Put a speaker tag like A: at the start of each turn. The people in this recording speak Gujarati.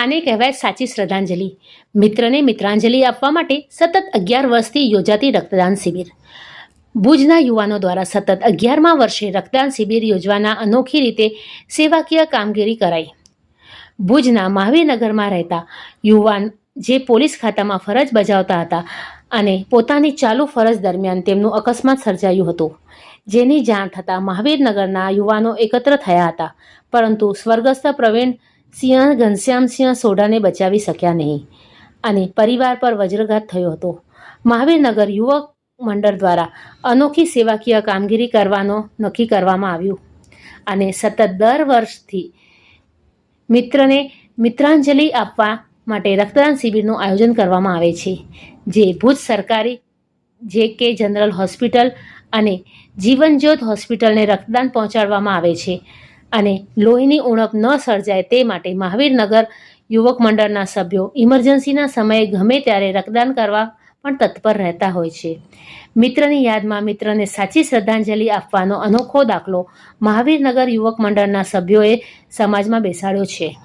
A: આને કહેવાય સાચી શ્રદ્ધાંજલિ. મિત્રને મિત્રાંજલિ આપવા માટે સતત અગિયાર વર્ષથી યોજાતી રક્તદાન શિબિર. ભુજના યુવાનો દ્વારા સતત અગિયારમાં વર્ષે રક્તદાન શિબિર યોજવાના અનોખી રીતે સેવાકીય કામગીરી કરાઈ. ભુજના મહાવીરનગરમાં રહેતા યુવાન જે પોલીસ ખાતામાં ફરજ બજાવતા હતા અને પોતાની ચાલુ ફરજ દરમિયાન તેમનું અકસ્માત સર્જાયું હતું. જેની જાણ થતાં મહાવીરનગરના યુવાનો એકત્ર થયા હતા. પરંતુ સ્વર્ગસ્થ પ્રવીણ સિંહ ઘનશ્યામસિંહ સોઢાને બચાવી શક્યા નહીં અને પરિવાર પર વજ્રઘાત થયો હતો. મહાવીરનગર યુવક મંડળ દ્વારા અનોખી સેવાકીય કામગીરી કરવાનો નક્કી કરવામાં આવ્યું અને સતત દર વર્ષથી મિત્રને મિત્રાંજલિ આપવા માટે રક્તદાન શિબિરનું આયોજન કરવામાં આવે છે. જે ભુજ સરકારી જે કે જનરલ હોસ્પિટલ અને જીવનજ્યોત હોસ્પિટલને રક્તદાન પહોંચાડવામાં આવે છે. અને લોહીની ઉણપ ન સર્જાય તે માટે મહાવીરનગર યુવક મંડળના સભ્યો ઇમરજન્સીના સમયે ગમે ત્યારે રક્તદાન કરવા પણ તત્પર રહેતા હોય છે. મિત્રની યાદમાં મિત્રને સાચી શ્રદ્ધાંજલિ આપવાનો અનોખો દાખલો મહાવીરનગર યુવક મંડળના સભ્યોએ સમાજમાં બેસાડ્યો છે.